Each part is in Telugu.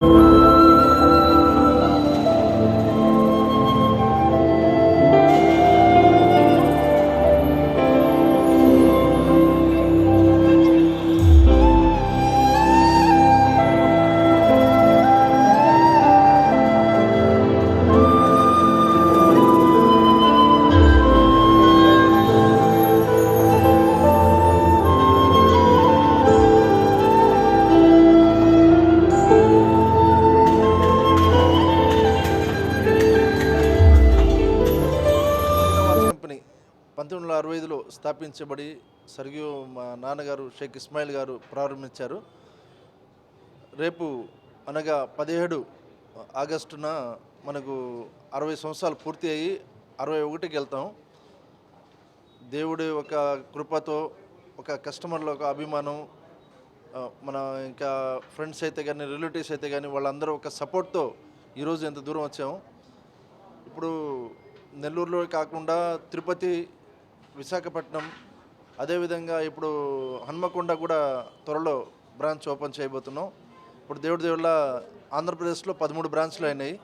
వాచ్ పంతొమ్మిది వందల అరవై ఐదులో స్థాపించబడి సర్గియో మా నాన్నగారు షేక్ ఇస్మాయిల్ గారు ప్రారంభించారు. రేపు అనగా పదిహేడు ఆగస్టున మనకు అరవై సంవత్సరాలు పూర్తి అయ్యి అరవై ఒకటికి వెళ్తాం. దేవుడి ఒక కృపతో ఒక కస్టమర్ల ఒక అభిమానం మన ఇంకా ఫ్రెండ్స్ అయితే కానీ రిలేటివ్స్ అయితే కానీ వాళ్ళందరూ ఒక సపోర్ట్తో ఈరోజు ఎంత దూరం వచ్చాము ఇప్పుడు నెల్లూరులో కాకుండా తిరుపతి విశాఖపట్నం అదేవిధంగా ఇప్పుడు హన్మకొండ కూడా త్వరలో బ్రాంచ్ ఓపెన్ చేయబోతున్నాం. ఇప్పుడు దేవుడి దేవుళ్ళ ఆంధ్రప్రదేశ్లో పదమూడు బ్రాంచ్లు అయినాయి.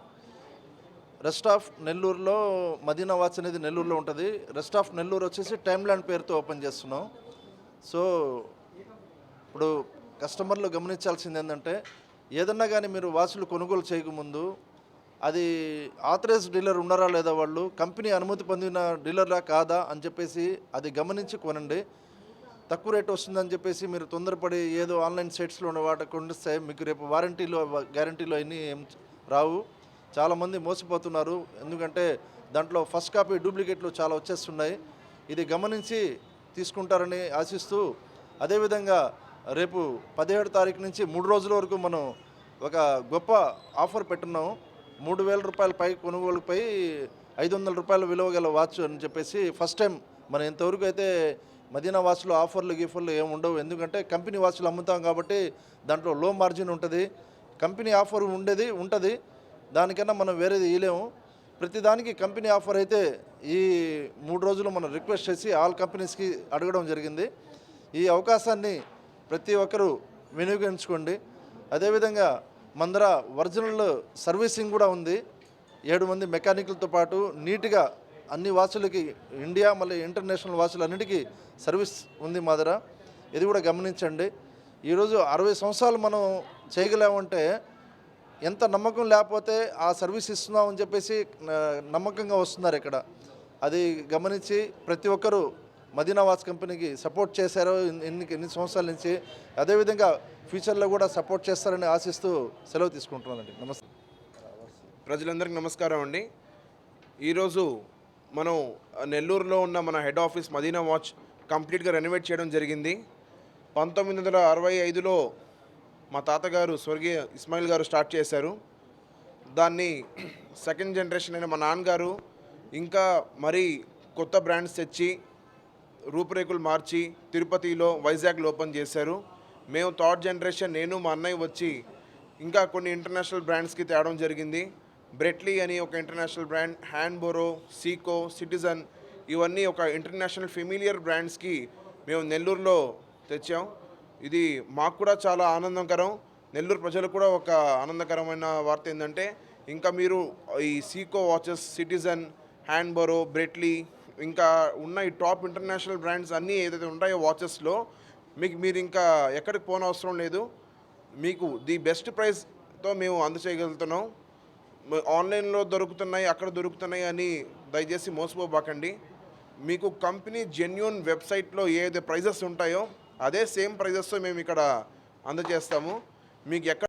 రెస్ట్ ఆఫ్ నెల్లూరులో మదీనా వాచ్ అనేది నెల్లూరులో ఉంటుంది. రెస్ట్ ఆఫ్ నెల్లూరు వచ్చేసి టైమ్ ల్యాండ్ పేరుతో ఓపెన్ చేస్తున్నాం. సో ఇప్పుడు కస్టమర్లు గమనించాల్సింది ఏంటంటే ఏదన్నా కానీ మీరు వాచ్లు కొనుగోలు చేయకముందు అది ఆథరైజ్ డీలర్ ఉన్నారా లేదా వాళ్ళు? కంపెనీ అనుమతి పొందిన డీలర్లా కాదా? అని చెప్పేసి అది గమనించి కొనండి. తక్కువ రేట్ వస్తుందని చెప్పేసి మీరు తొందరపడి ఏదో ఆన్లైన్ సైట్స్లో ఉన్న వాటి కొనిస్తే మీకు రేపు వారంటీలో గ్యారంటీలో అన్నీ ఏం రావు. చాలామంది మోసపోతున్నారు. ఎందుకంటే దాంట్లో ఫస్ట్ కాపీ డూప్లికేట్లు చాలా వచ్చేస్తున్నాయి. ఇది గమనించి తీసుకుంటారని ఆశిస్తూ అదేవిధంగా రేపు పదిహేడు తారీఖు నుంచి మూడు రోజుల వరకు మనం ఒక గొప్ప ఆఫర్ పెట్టున్నాం. మూడు వేల రూపాయల పై కొనుగోలుపై ఐదు వందల రూపాయల విలువ గల వాచ్ అని చెప్పేసి ఫస్ట్ టైం మనం ఇంతవరకు అయితే మదీనా వాచ్లు ఆఫర్లు గీఫర్లు ఏమి ఉండవు. ఎందుకంటే కంపెనీ వాచ్లు అమ్ముతాం కాబట్టి దాంట్లో లో మార్జిన్ ఉంటుంది. కంపెనీ ఆఫర్ ఉండేది ఉంటుంది. దానికన్నా మనం వేరేది ఇవ్వలేము ప్రతిదానికి కంపెనీ ఆఫర్ అయితే ఈ మూడు రోజులు మనం రిక్వెస్ట్ చేసి ఆల్ కంపెనీస్కి అడగడం జరిగింది. ఈ అవకాశాన్ని ప్రతి ఒక్కరూ వినియోగించుకోండి. అదేవిధంగా మందర ఒరిజినల్ సర్వీసింగ్ కూడా ఉంది. ఏడు మంది మెకానికల్తో పాటు నీట్గా అన్ని వాచులకి ఇండియా మళ్ళీ ఇంటర్నేషనల్ వాచులు అన్నిటికీ సర్వీస్ ఉంది మా దగ్గర ఇది కూడా గమనించండి. ఈరోజు అరవై సంవత్సరాలు మనం చేయగలేమంటే ఎంత నమ్మకం లేకపోతే ఆ సర్వీస్ ఇస్తున్నామని చెప్పేసి నమ్మకంగా వస్తున్నారు ఇక్కడ. అది గమనించి ప్రతి ఒక్కరూ మదీనా వాచ్ కంపెనీకి సపోర్ట్ చేశారు ఎన్ని ఎన్ని సంవత్సరాల నుంచి అదేవిధంగా ఫ్యూచర్లో కూడా సపోర్ట్ చేస్తారని ఆశిస్తూ సెలవు తీసుకుంటున్నానండి. నమస్తే. ప్రజలందరికీ నమస్కారం అండి. ఈరోజు మనం నెల్లూరులో ఉన్న మన హెడ్ ఆఫీస్ మదీనా వాచ్ కంప్లీట్గా రెనోవేట్ చేయడం జరిగింది. పంతొమ్మిది వందల అరవై ఐదులో మా తాతగారు స్వర్గీయ ఇస్మాయిల్ గారు స్టార్ట్ చేశారు. దాన్ని సెకండ్ జనరేషన్ అయిన మా నాన్నగారు ఇంకా మరీ కొత్త బ్రాండ్స్ తెచ్చి రూపురేఖలు మార్చి తిరుపతిలో వైజాగ్లో ఓపెన్ చేశారు. మేము థర్డ్ జనరేషన్ నేను మా అన్నయ్య వచ్చి ఇంకా కొన్ని ఇంటర్నేషనల్ బ్రాండ్స్కి తేవడం జరిగింది. బ్రెట్లీ అని ఒక ఇంటర్నేషనల్ బ్రాండ్ హ్యాండ్ బోరో సీకో సిటిజన్ ఇవన్నీ ఒక ఇంటర్నేషనల్ ఫెమిలియర్ బ్రాండ్స్కి మేము నెల్లూరులో తెచ్చాం. ఇది మాకు కూడా చాలా ఆనందకరం. నెల్లూరు ప్రజలకు కూడా ఒక ఆనందకరమైన వార్త ఏంటంటే ఇంకా మీరు ఈ సీకో వాచెస్ సిటిజన్ హ్యాండ్ బోరో బ్రెట్లీ ఇంకా ఉన్న ఈ టాప్ ఇంటర్నేషనల్ బ్రాండ్స్ అన్నీ ఏదైతే ఉంటాయో వాచెస్లో మీకు మీరు ఇంకా ఎక్కడికి పోనవసరం లేదు. మీకు ది బెస్ట్ ప్రైస్తో మేము అందచేయగలుగుతున్నాం. ఆన్లైన్లో దొరుకుతున్నాయి అక్కడ దొరుకుతున్నాయి అని దయచేసి మోసపోబాకండి. మీకు కంపెనీ జెన్యున్ వెబ్సైట్లో ఏదైతే ప్రైజెస్ ఉంటాయో అదే సేమ్ ప్రైజెస్తో మేము ఇక్కడ అందజేస్తాము మీకు ఎక్కడ